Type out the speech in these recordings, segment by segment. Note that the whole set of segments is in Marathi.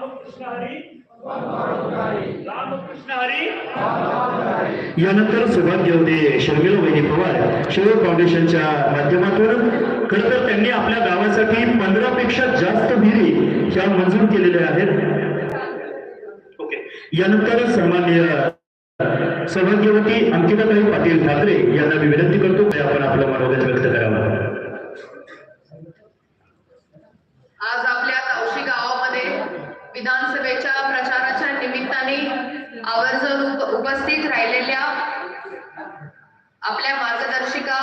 रामकृष्ण हरी. रामकृष्ण हरी. यानंतर शर्मिला वहिनी पवार. शिव फाउंडेशनच्या माध्यमातून खर तर त्यांनी आपल्या गावासाठी पंधरा पेक्षा जास्त विहिरी ह्या मंजूर केलेल्या आहेत. ओके. यानंतर सन्मान्य सौभाग्यवती अंकिताताई पाटील ठाकरे यांना मी विनंती करतो की आपण आपलं मनोगत व्यक्त करावं. आवर्जून जर उपस्थित राहिलेल्या आपल्या मार्गदर्शिका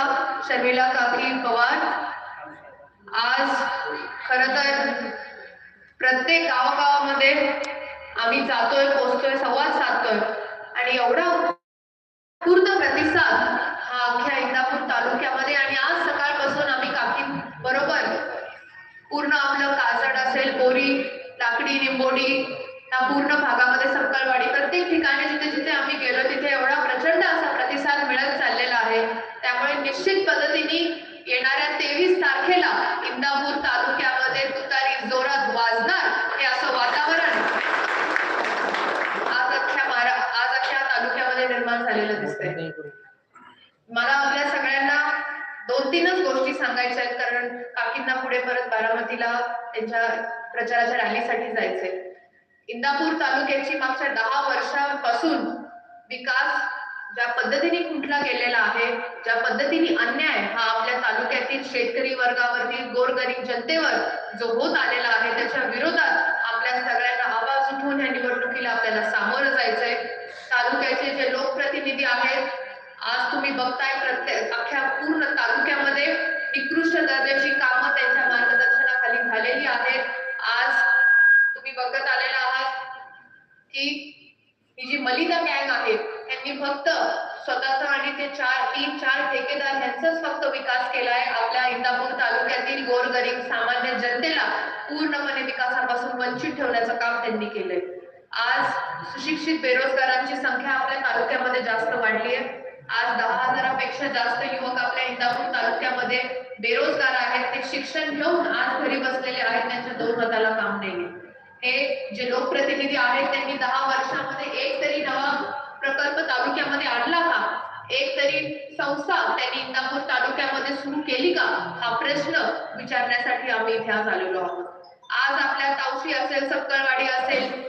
शर्मिला काकी पवार. आज खर तर प्रत्येक गावागावामध्ये आम्ही जातोय पोचतोय संवाद साधतोय. आणि एवढा पूर्ण प्रतिसाद हा अख्ख्या इंदापूर तालुक्यामध्ये आणि आज सकाळपासून आम्ही काकी बरोबर पूर्ण आपलं काजड असेल बोरी लाकडी निंबोडी या पूर्ण भागामध्ये सकलवाडी प्रत्येक ठिकाणी जिथे जिथे आम्ही गेलो तिथे एवढा प्रचंड असा प्रतिसाद मिळत चाललेला आहे. त्यामुळे निश्चित पद्धतीने येणाऱ्या तेवीस तारखेला इंदापूर तालुक्यामध्ये तुतारी जोरात वाजणार हे असं वातावरण आज अख्ख्या महारा आज अख्ख्या तालुक्यामध्ये निर्माण झालेलं दिसतंय. मला आपल्या सगळ्यांना दोन तीनच गोष्टी सांगायच्या आहेत कारण काकींना पुढे परत बारामतीला त्यांच्या प्रचाराच्या रॅलीसाठी जायचंय. इंदापूर तालुक्याची मागच्या दहा वर्षांपासून विकास ज्या पद्धतीने खुंटला गेलेला आहे ज्या पद्धतीने अन्याय हा आपल्या तालुक्यातील शेतकरी वर्गावरती गोरगरीब जनतेवर जो होत आलेला आहे त्याच्या विरोधात आपल्या सगळ्यांना आवाज उठवून या निवडणुकीला आपल्याला सामोरं जायचंय. तालुक्याचे जे लोकप्रतिनिधी आहेत आज तुम्ही बघताय प्रत्येक अख्ख्या पूर्ण तालुक्यामध्ये निकृष्ट दर्जाची कामं त्यांच्या मार्गदर्शनाखाली झालेली आहेत. आज तुम्ही बघत आलेला की ही जी मलिदा गँग आहे त्यांनी फक्त स्वतःचा आणि ते चार तीन चार ठेकेदार यांचाच फक्त विकास केलाय. आपल्या इंदापूर तालुक्यातील गोरगरीब सामान्य जनतेला पूर्णपणे विकासापासून वंचित ठेवण्याचं काम त्यांनी केलंय. आज सुशिक्षित बेरोजगारांची संख्या आपल्या तालुक्यामध्ये जास्त वाढली आहे. आज दहा हजारापेक्षा जास्त युवक आपल्या इंदापूर तालुक्यामध्ये बेरोजगार आहेत. ते शिक्षण घेऊन आज घरी बसलेले आहेत. त्यांच्या दोन हाताला काम नाहीये. हे जे लोकप्रतिनिधी आहेत त्यांनी दहा वर्षामध्ये एक तरी नवा प्रकल्प तालुक्यामध्ये आणला का? एक तरी संस्था त्यांनी इंदापूर तालुक्यामध्ये सुरू केली का? हा प्रश्न विचारण्यासाठी आम्ही इथे आज आलेलो आहोत. आज आपल्या तावशी असेल सक्करवाडी असेल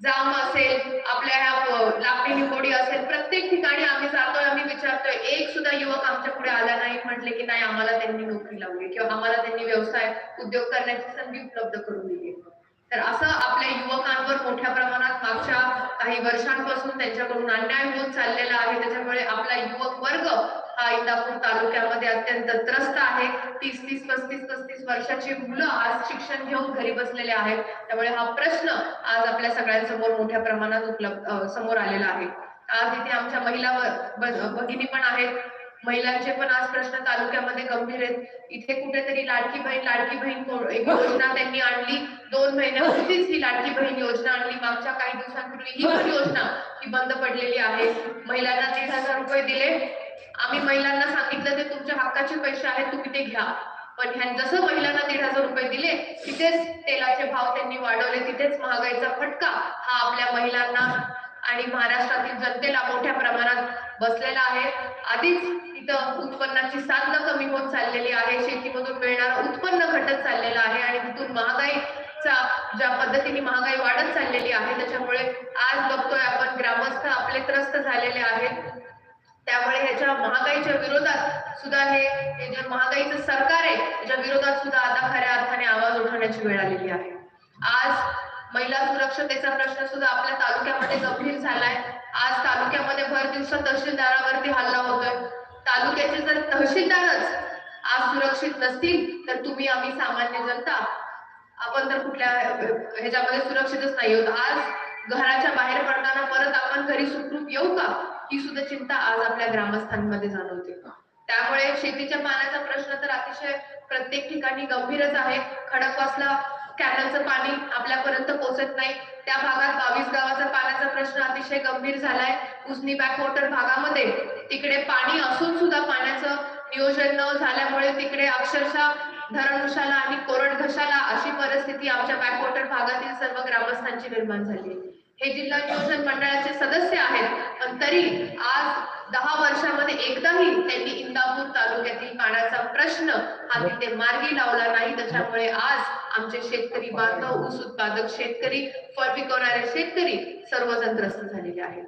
जाम असेल आपल्या ह्या लाकडी निकोडी असेल प्रत्येक ठिकाणी आम्ही जातोय आम्ही विचारतोय. एक सुद्धा युवक आमच्या पुढे आला नाही म्हटले की नाही आम्हाला त्यांनी नोकरी लावली किंवा आम्हाला त्यांनी व्यवसाय उद्योग करण्याची संधी उपलब्ध करून दिली. तर असं आपल्या युवकांवर मोठ्या प्रमाणात मागच्या काही वर्षांपासून त्यांच्याकडून अन्याय होत चाललेला आहे. त्याच्यामुळे आपला युवक वर्ग हा इंदापूर तालुक्यामध्ये अत्यंत त्रस्त आहे. तीस तीस पस्तीस पस्तीस वर्षाची मुलं आज शिक्षण घेऊन घरी बसलेले आहेत. त्यामुळे हा प्रश्न आज आपल्या सगळ्यांसमोर मोठ्या प्रमाणात उपलब्ध समोर आलेला आहे. आज इथे आमच्या महिला भगिनी पण आहेत. महिलांचे पण आज प्रश्न तालुक्यामध्ये गंभीर आहेत. इथे कुठेतरी लाडकी बहीण लाडकी बहीण एक योजना त्यांनी आणली. दोन महिन्यापूर्वीच ही लाडकी बहीण योजना आणली. मागच्या काही दिवसांपूर्वी ही पण योजना ही बंद पडलेली आहे. महिलांना दीड हजार रुपये दिले. आम्ही महिलांना सांगितलं ते तुमच्या हक्काचे पैसे आहेत तुम्ही ते घ्या. पण ह्या जसं महिलांना दीड हजार रुपये दिले तिथेच तेलाचे भाव त्यांनी वाढवले. तिथेच महागाईचा फटका हा आपल्या महिलांना आणि महाराष्ट्रातील जनतेला मोठ्या प्रमाणात बसलेला आहे. आधीच इथं उत्पन्नाची साधनं कमी होत चाललेली आहे. शेतीमधून मिळणारं उत्पन्न घटत चाललेलं आहे आणि तिथून महागाईचा ज्या पद्धतीने महागाई वाढत चाललेली आहे त्याच्यामुळे आज बघतोय आपण ग्रामस्थ आपले त्रस्त झालेले आहेत. त्यामुळे ह्याच्या महागाईच्या विरोधात सुद्धा हे हे जे महागाईचं सरकार आहे त्याच्या विरोधात सुद्धा आता खऱ्या अर्थाने आवाज उठवण्याची वेळ आलेली आहे. आज महिला सुरक्षतेचा प्रश्न सुद्धा आपल्या तालुक्यामध्ये गंभीर झालाय. आज तालुक्यामध्ये भर दिवसा तहसीलदारावरती हल्ला होतोय. तालुक्याचे जर तहसीलदारच आज सुरक्षित नसतील तर तुम्ही आम्ही सामान्य जनता आपण तर कुठल्या ह्याच्यामध्ये सुरक्षितच नाही होत आज घराच्या बाहेर पडताना परत आपण घरी सुखरूप येऊ का? ही सुद्धा चिंता आज आपल्या ग्रामस्थांमध्ये जाणवते. त्यामुळे शेतीच्या पाण्याचा प्रश्न तर अतिशय प्रत्येक ठिकाणी गंभीरच आहे. खडकवासला कॅनलचं पाणी आपल्यापर्यंत पोहोचत नाही. त्या भागात बावीस गावाचा पाण्याचा प्रश्न अतिशय गंभीर झालाय. उजनी बॅकवॉटर भागामध्ये तिकडे पाणी असून सुद्धा पाण्याचं नियोजन न झाल्यामुळे तिकडे अक्षरशः धरण घशाला आणि कोरड घशाला अशी परिस्थिती आमच्या बॅकवॉटर भागातील सर्व ग्रामस्थांची निर्माण झाली हे जिल्हा नियोजन मंडळाचे सदस्य आहेत. पण तरी आज दहा वर्षामध्ये एकदाही त्यांनी इंदापूर तालुक्यातील पाण्याचा प्रश्न हा तिथे मार्गी लावला नाही. त्याच्यामुळे आज आमचे शेतकरी बांधव ऊस उत्पादक शेतकरी फळ पिकवणारे शेतकरी सर्वजण त्रस्त झालेले आहेत.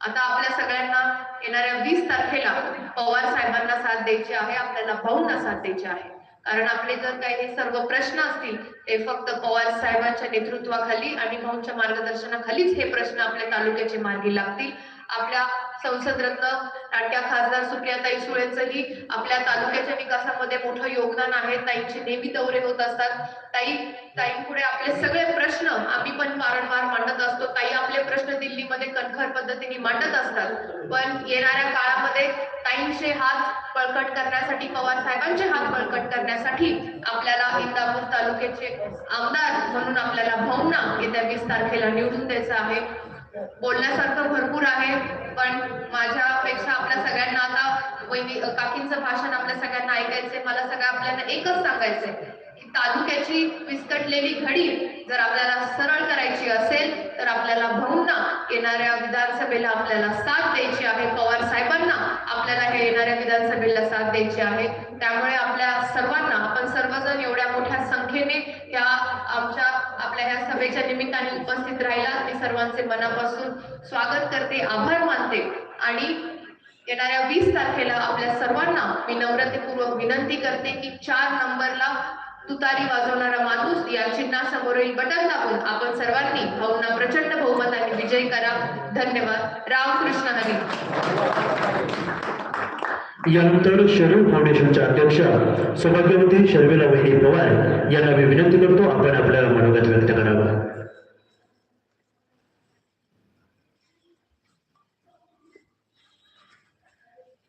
आता आपल्या सगळ्यांना येणाऱ्या वीस तारखेला पवार साहेबांना साथ द्यायची आहे आपल्याला भाऊंना साथ द्यायची आहे. कारण आपले जर काही हे सर्व प्रश्न असतील ते फक्त पवार साहेबांच्या नेतृत्वाखाली आणि भाऊंच्या मार्गदर्शनाखालीच हे प्रश्न आपल्या तालुक्याचे मार्गी लागतील. आपल्या संसद रत्न लाडक्या खासदार सुप्रियाताई सुळेचंही आपल्या तालुक्याच्या विकासामध्ये मोठं योगदान आहे. ताईंचे नेहमी दौरे होत असतात. ताई ताईंपुढे आपले सगळे प्रश्न आम्ही पण वारंवार मांडत असतो ताई आपले प्रश्न दिल्लीमध्ये कणखर पद्धतीने मांडत असतात. पण येणाऱ्या काळामध्ये ताईंचे हात बळकट करण्यासाठी पवार साहेबांचे हात बळकट करण्यासाठी आपल्याला इंदापूर तालुक्याचे आमदार म्हणून आपल्याला भाऊंना येत्या वीस तारखेला निवडून द्यायचं आहे. बोलण्यासारखं भरपूर आहे पण माझ्यापेक्षा आपल्या सगळ्यांना आता काकींचं भाषण आपल्या सगळ्यांना ऐकायचंय. मला सगळ्या आपल्याला एकच सांगायचंय. की तालुक्याची विस्कटलेली घडी जर आपल्याला सरळ करायची असेल तर आपल्याला भाऊंना येणाऱ्या विधानसभेला आपल्याला साथ द्यायची आहे. पवार साहेबांना आपल्याला हे येणाऱ्या विधानसभेला साथ द्यायची आहे. त्यामुळे आपल्या सर्वांना आपण सर्वजण एवढ्या मोठ्या संख्येने ह्या आमच्या आपल्या ह्या सभेच्या निमित्ताने उपस्थित राहिला. मी सर्वांचे मनापासून स्वागत करते आभार मानते. आणि येणाऱ्या वीस तारखेला आपल्या सर्वांना मी नम्रतेपूर्वक विनंती करते की चार नंबरला तुतारी वाजवणारा माणूस या चिन्हासमोरील बटन दाबून आपण सर्वांनी भाऊंना प्रचंड बहुमताने विजयी करा. धन्यवाद. रामकृष्ण हरी. यानंतर शरीर फाउंडेशनच्या अध्यक्षा सौभाग्यवती शर्मिला वहिनी पवार यांना मी विनंती करतो आपण आपल्या मनोगत व्यक्त करावं.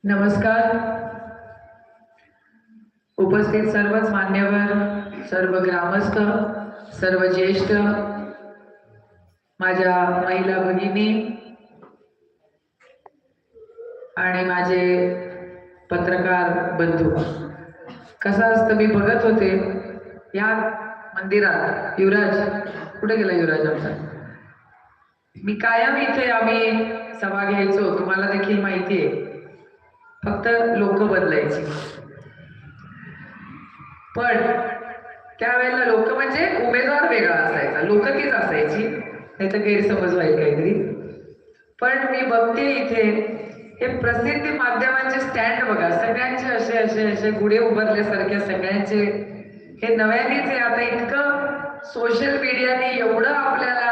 नमस्कार. उपस्थित सर्वच मान्यवर सर्व ग्रामस्थ सर्व ज्येष्ठ माझ्या महिला भगिनी आणि माझे पत्रकार बंधू. कसं असतं मी बघत होते या मंदिरात युवराज कुठे गेला युवराज आमचा? मी कायम इथे आम्ही सभा घ्यायचो तुम्हाला देखील माहिती आहे. फक्त लोक बदलायची. पण त्यावेळेला लोक म्हणजे उमेदवार वेगळा असायचा. लोक तीच असायची. नाही तर गैरसमज व्हायला काहीतरी. पण मी बघते इथे हे प्रसिद्धी माध्यमांचे स्टँड बघा. सगळ्यांचे असे असे असे गुढे उभारल्यासारख्या सगळ्यांचे. हे नव्यानेच आहे. आता इतकं सोशल मीडियाने एवढं आपल्याला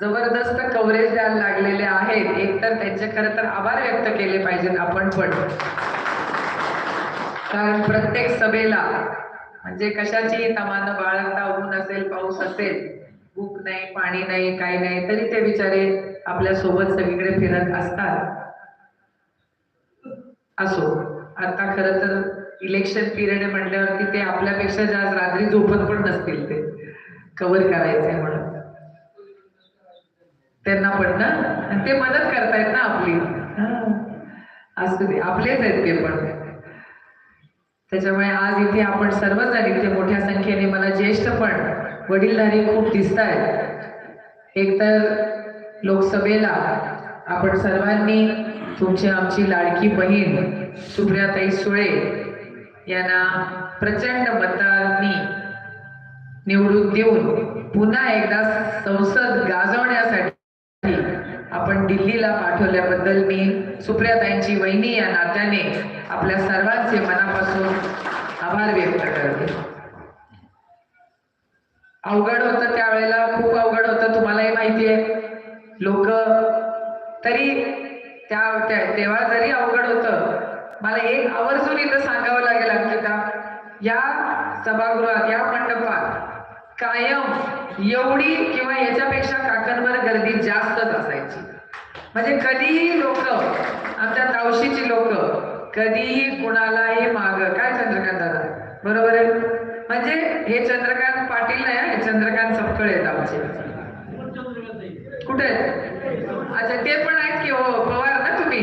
जबरदस्त कव्हरेज द्यायला लागलेले आहेत. एकतर त्यांचे खरं तर आभार व्यक्त केले पाहिजेत आपण पण. कारण प्रत्येक सभेला म्हणजे कशाची तमान बाळगता ऊन असेल पाऊस असेल भूक नाही पाणी नाही काही नाही तरी ते बिचारे आपल्यासोबत सगळीकडे फिरत असतात. असो. आता खर तर इलेक्शन पिरियड म्हटल्यावरती ते आपल्यापेक्षा जास्त रात्री झोपत पण नसतील ते. कव्हर करायचंय म्हणून. त्यांना पण ना? ते मदत करतायत ना आपली. हा. असू दे. आपलेच आहेत ते पण. त्याच्यामुळे आज इथे आपण सर्वजण इथे मोठ्या संख्येने मला ज्येष्ठ पण वडीलधारी खूप दिसत आहेत एकतर लोकसभेला आपण सर्वांनी तुमची आमची लाडकी बहीण सुप्रियाताई सुळे यांना प्रचंड मतांनी निवडून देऊन पुन्हा एकदा संसद गाजवण्यासाठी आपण दिल्लीला पाठवल्याबद्दल मी सुप्रियाताईंची वहिनी या नात्याने आपल्या सर्वांचे मनापासून आभार व्यक्त करते. अवघड होतं त्यावेळेला खूप अवघड होतं तुम्हालाही माहिती आहे. लोक तरी त्या तेव्हा जरी अवघड होतं मला एक आवर्जून इथं सांगावं लागेल अंकिता. या सभागृहात या मंडपात कायम एवढी किंवा याच्यापेक्षा काकांवर गर्दी जास्तच असायची. म्हणजे कधीही लोक आमच्या तावशीची लोक कधीही कुणालाही माग काय चंद्रकांत दादा? बरोबर आहे? म्हणजे हे चंद्रकांत पाटील नाही हे चंद्रकांत सपकळ आहेत आमचे. कुठे अच्छा ते पण आहेत की हो पवार ना तुम्ही?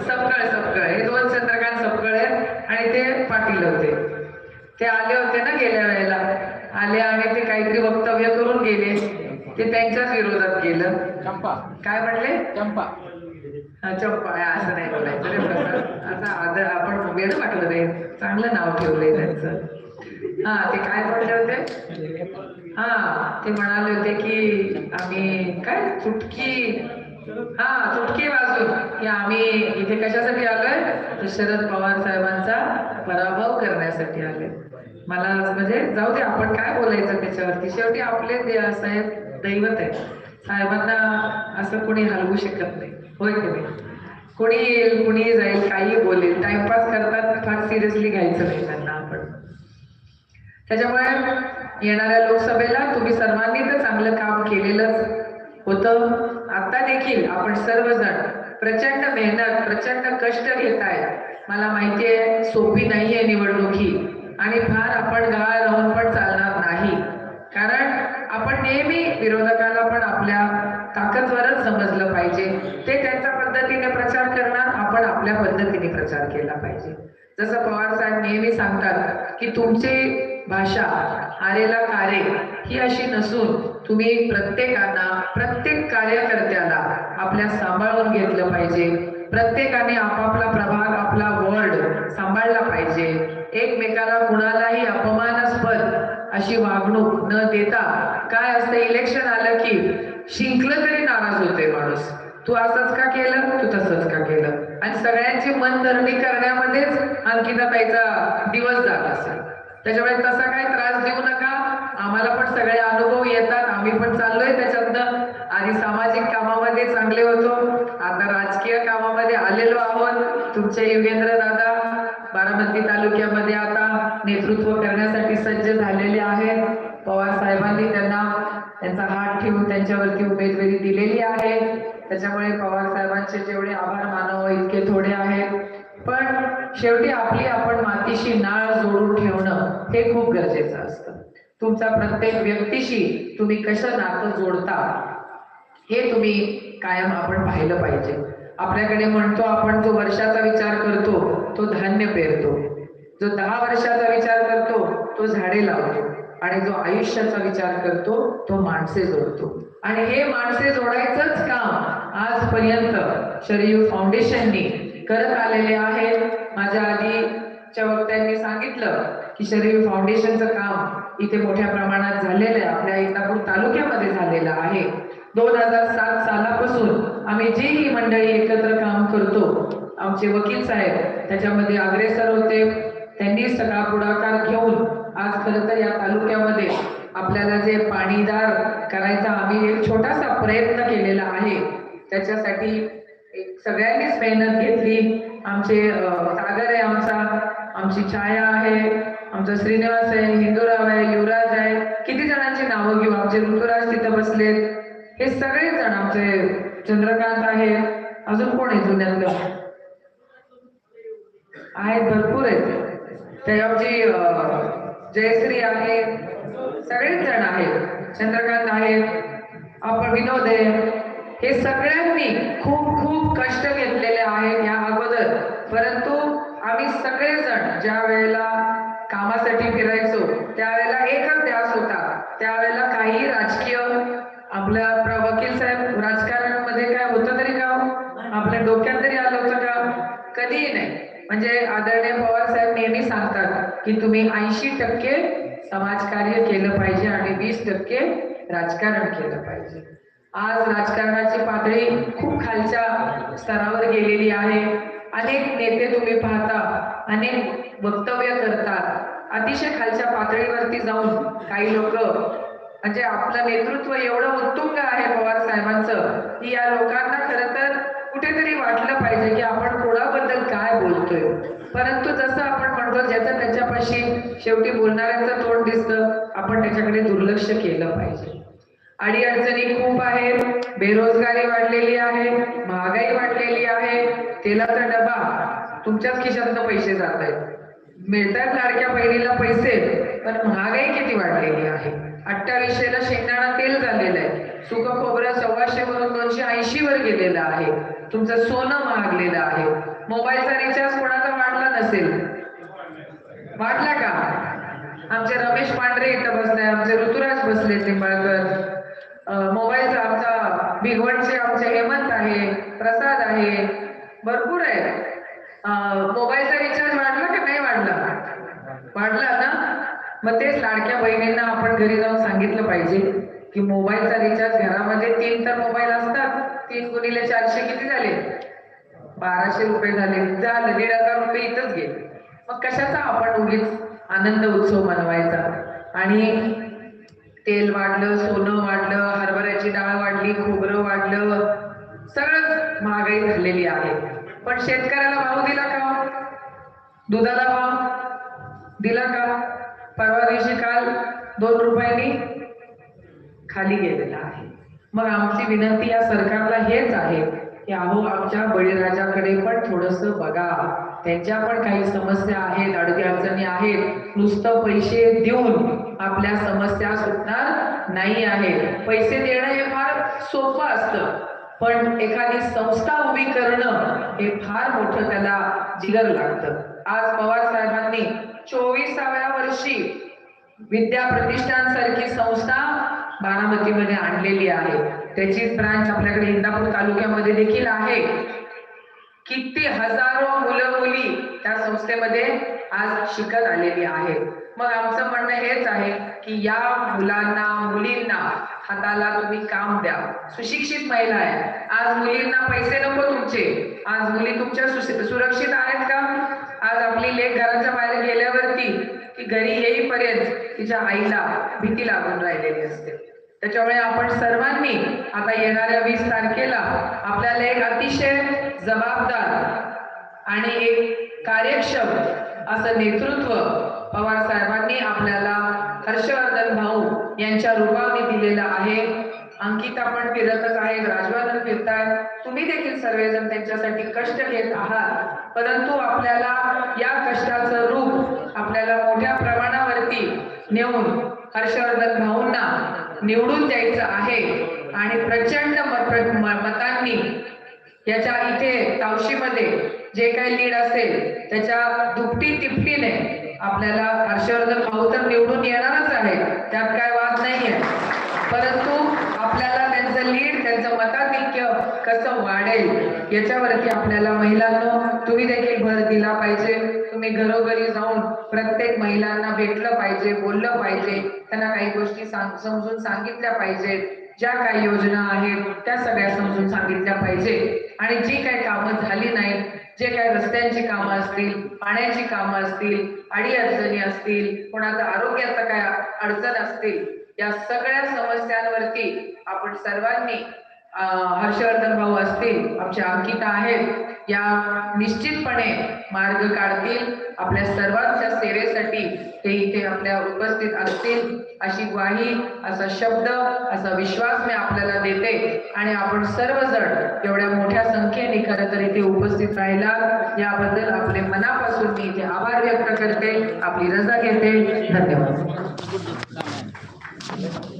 सपकळ सपकळ. हे दोन चंद्रकांत सपकळ आहेत आणि ते पाटील होते. ते आले होते ना गेल्या वेळेला. आले आणि ते काहीतरी वक्तव्य करून गेले. ते त्यांच्याच विरोधात गेलं. चंपा. काय म्हणले? चंपा. हा, आहे, असं नाही बोलायचं रे प्रसाद आता आदर आपण वेळ वाटलं चांगलं नाव ठेवलंय त्यांचं. हा ते काय म्हणले होते? हा ते म्हणाले होते की आम्ही काय? चुटकी. हा चुटकी वाजून की आम्ही इथे कशासाठी आलोय? शरद पवार साहेबांचा पराभव करण्यासाठी आले मला म्हणजे जाऊ दे आपण काय बोलायचं त्याच्यावरती? शेवटी आपले दे- साहेब दैवत आहे साहेबांना असं कोणी हलवू शकत नाही. होय कोणी नाही? कोणी येईल कोणी जाईल काही बोलेल. टाइमपास करतात फार सिरियसली घ्यायचं नाही त्यांना आपण. त्याच्यामुळे येणाऱ्या लोकसभेला तुम्ही सर्वांनी तर चांगलं काम केलेलंच होतं. आता देखील आपण सर्वजण प्रचंड मेहनत प्रचंड कष्ट घेताय. मला माहितीये सोपी नाहीये निवडणुकी. आणि फार आपण गहाळ राहून पण चालणार नाही. कारण आपण नेहमी विरोधकाला पण आपल्या ताकदवरच समजलं पाहिजे. ते त्यांच्या पद्धतीने प्रचार करणार आपण आपल्या पद्धतीने प्रचार केला पाहिजे. जसं पवार साहेब नेहमी सांगतात की तुमची भाषा आरेला कारे ही अशी नसून तुम्ही प्रत्येकांना प्रत्येक कार्यकर्त्याला आपल्या सांभाळून घेतलं पाहिजे. प्रत्येकाने आपापला प्रभाग आपला वर्ड सांभाळला पाहिजे. एकमेकाला कुणालाही अपमानास्पद अशी वागणूक न देता काय असतं इलेक्शन आलं की शिंकलं तरी नाराज होते माणूस. तू असंच का केलं? तू तसंच का केलं? आणि सगळ्यांची मनधरणी करण्यामध्येच अंकिताताईचा दिवस जात असेल. त्याच्यामुळे तसा काही त्रास देऊ नका. आम्हाला पण सगळे अनुभव येतात. आम्ही पण चाललोय त्याच्यातनं. आधी सामाजिक कामामध्ये चांगले होतो. आता राजकीय कामामध्ये आलेलो आहोत. तुमचे युगेंद्र दादा बारामती तालुक्यामध्ये आता नेतृत्व करण्यासाठी सज्ज झालेले आहेत. पवार साहेबांनी त्यांना त्यांचा हात ठेवून त्यांच्यावरती उमेदवारी दिलेली आहे. त्याच्यामुळे पवार साहेबांचे जेवढे आभार मानव इतके थोडे आहेत. पण शेवटी आपली आपण मातीशी नाळ जोडून ठेवणं हे खूप गरजेचं असतं. तुमचा प्रत्येक व्यक्तीशी तुम्ही कसं नातं जोडता हे तुम्ही कायम आपण पाहिलं पाहिजे. आपल्याकडे म्हणतो आपण जो वर्षाचा विचार करतो तो धान्य पेरतो. जो दहा वर्षाचा विचार करतो तो झाडे लावतो. आणि जो आयुष्याचा विचार करतो तो माणसे जोडतो. आणि हे माणसे जोडायचंच काम आजपर्यंत शरयू फाउंडेशननी करत आलेले आहेत. माझ्या आधीच्या वक्त्यांनी सांगितलं की शरीर फाउंडेशनचं काम इथे मोठ्या प्रमाणात झालेलं आहे. आपल्या इंदापूर तालुक्यामध्ये झालेलं आहे. दोन हजार सात सालापासून आम्ही जी ही मंडळी एकत्र काम करतो आमचे वकील साहेब त्याच्यामध्ये अग्रेसर होते. त्यांनी सगळा पुढाकार घेऊन आज खरं तर या तालुक्यामध्ये आपल्याला जे पाणीदार करायचा आम्ही एक छोटासा प्रयत्न केलेला आहे. त्याच्यासाठी सगळ्यांनीच मेहनत घेतली. आमचे सागर आहे आमचा आमची छाया आहे आमचा श्रीनिवास आहे हिंदूराव आहे युवराज आहे. किती जणांची नावं घेऊ? आमचे ऋतुराज तिथं बसलेत. हे सगळेच जण आमचे चंद्रकांत आहे. अजून कोण आहे जुन्यातलं? आहेत भरपूर आहेत. ते आमची जयश्री आहे. सगळेच जण आहेत. चंद्रकांत आहेत आपण विनोद आहे. हे सगळ्यांनी खूप खूप कष्ट घेतलेले आहेत या अगोदर. परंतु आम्ही सगळेजण ज्या वेळेला कामासाठी फिरायचो त्यावेळेला एकच ध्यास होता. त्यावेळेला काही राजकीय आपल्या प्र- वकील साहेब राजकारणामध्ये काय होतं तरी का हो? आपल्या डोक्यात तरी आलं होतं का? कधीही नाही. म्हणजे आदरणीय पवार साहेब नेहमी सांगतात की तुम्ही ऐंशी टक्के समाजकार्य केलं पाहिजे आणि वीस टक्के राजकारण केलं पाहिजे. आज राजकारणाची पातळी खूप खालच्या स्तरावर गेलेली आहे. अनेक नेते तुम्ही पाहता अनेक वक्तव्य करतात. अतिशय खालच्या पातळीवरती जाऊन काही लोक म्हणजे आपलं नेतृत्व एवढं उत्तुंग आहे पवार साहेबांचं की या लोकांना खरं तर कुठेतरी वाटलं पाहिजे की आपण कोणाबद्दल काय बोलतोय. परंतु जसं आपण म्हणतो ज्याचं त्याच्यापाशी शेवटी बोलणाऱ्यांचं तोंड दिसतं आपण त्याच्याकडे दुर्लक्ष केलं पाहिजे. अडीअडचणी खूप आहेत बेरोजगारी वाढलेली आहे महागाई वाढलेली आहे तेलाचा डबा तुमच्याच खिशातनं पैसे जात आहेत मिळतात लाडक्या बहिणीला पैसे पण महागाई किती वाढलेली आहे? अठ्ठावीसशेला शेंगदाणा तेल झालेलं आहे. सुख खोबरं सव्वाशे वरून दोनशे ऐंशी वर गेलेलं आहे. तुमचं सोनं महागलेलं आहे. मोबाईलचा रिचार्ज कोणाचा वाढला नसेल? वाढला का? आमचे रमेश पांढरे इथं बसले आमचे ऋतुराज बसले निंबाळकर मोबाईलचा आमचा भिगवणचे आमचे हेमंत आहे प्रसाद आहे भरपूर आहे. मोबाईलचा रिचार्ज वाढला की नाही वाढला? वाढला ना? मग तेच लाडक्या बहिणींना आपण घरी जाऊन सांगितलं पाहिजे की मोबाईलचा रिचार्ज घरामध्ये तीन तर मोबाईल असतात. तीन गुणिले चारशे किती झाले? बाराशे रुपये झाले. झालं. दीड हजार रुपये इथंच गेले. मग कशाचा आपण उगीच आनंद उत्सव मनवायचा? आणि तेल वाढलं सोनं वाढलं हरभऱ्याची डाळ वाढली खोबरं वाढलं सगळंच महागाई झालेली आहे. पण शेतकऱ्याला भाव दिला का? दुधाला भाव दिला का? परवा दिवशी काल दोन रुपयांनी खाली गेलेला आहे. मग आमची विनंती या सरकारला हेच आहे की अहो आमच्या बळीराजाकडे पण थोडस बघा. त्यांच्या पण काही समस्या आहेत अडचणी अडचणी आहेत. नुसतं पैसे देऊन आपल्या समस्या सुटणार नाही आहेत पैसे देणं हे फार सोपं असतं. पण एखादी संस्था उभी करणं हे फार मोठं त्याला जिगर लागतं. आज पवार साहेबांनी चोवीसाव्या वर्षी विद्या प्रतिष्ठान सारखी संस्था बारामतीमध्ये आणलेली आहे. त्याचीच ब्रांच आपल्याकडे इंदापूर तालुक्यामध्ये देखील आहे. किती हजारो मुलं मुली त्या संस्थेमध्ये आज शिकत आलेली आहेत. मग आमचं म्हणणं हेच आहे की या मुलांना मुलींना हाताला तुम्ही काम द्या. सुशिक्षित महिला आहे. आज मुलींना पैसे नको तुमचे. आज मुली तुमच्या सुरक्षित आहेत का? आज आपली लेख घराच्या बाहेर गेल्यावरती की घरी येईपर्यंत तिच्या आईला भीती लागून राहिलेली असते. त्याच्यामुळे आपण सर्वांनी आता येणाऱ्या वीस तारखेला आपल्याला एक अतिशय जबाबदार आणि एक कार्यक्षम असं नेतृत्व पवार साहेबांनी आपल्याला हर्षवर्धन भाऊ यांच्या रूपाने दिलेलं आहे. अंकिता पण फिरतच आहे राजवर्धन फिरतायत. तुम्ही देखील सर्वजण त्यांच्यासाठी कष्ट घेत आहात. परंतु आपल्याला या कष्टाचं रूप आपल्याला मोठ्या प्रमाणावरती नेऊन हर्षवर्धन भाऊंना निवडून द्यायचं आहे. आणि प्रचंड म- मतांनी याच्या इथे तावशीमध्ये जे काही लीड असेल त्याच्या दुपटी तिपटीने आपल्याला हर्षवर्धन भाऊ तर निवडून येणारच आहे. त्यात काय वाद नाहीये. परंतु आपल्याला त्यांचं लीड त्यांचं मताधिक्य कसं वाढेल याच्यावरती आपल्याला महिलांना तुम्ही देखील भर दिला पाहिजे. तुम्ही घरोघरी जाऊन प्रत्येक महिलांना भेटलं पाहिजे बोललं पाहिजे. त्यांना काही गोष्टी समजून सांगितल्या पाहिजेत ज्या काही योजना आहेत त्या सगळ्या समजून सांगितल्या पाहिजे. आणि जी काही कामं झाली नाहीत जे काही रस्त्यांची कामं असतील पाण्याची कामं असतील अडी अडचणी असतील कोणाचा आरोग्याचं काय अडचण असतील या सगळ्या समस्यांवरती आपण सर्वांनी हर्षवर्धन भाऊ असतील आमच्या अंकिता आहेत या निश्चितपणे मार्ग काढतील आपल्या सर्वांच्या सेवेसाठी ते इथे आपल्या उपस्थित असतील अशी ग्वाही असा शब्द असा विश्वास मी आपल्याला देते. आणि आपण सर्वजण एवढ्या मोठ्या संख्येने खरं तर इथे उपस्थित राहिला. याबद्दल आपले मनापासून मी इथे आभार व्यक्त करते. आपली रजा घेते. धन्यवाद.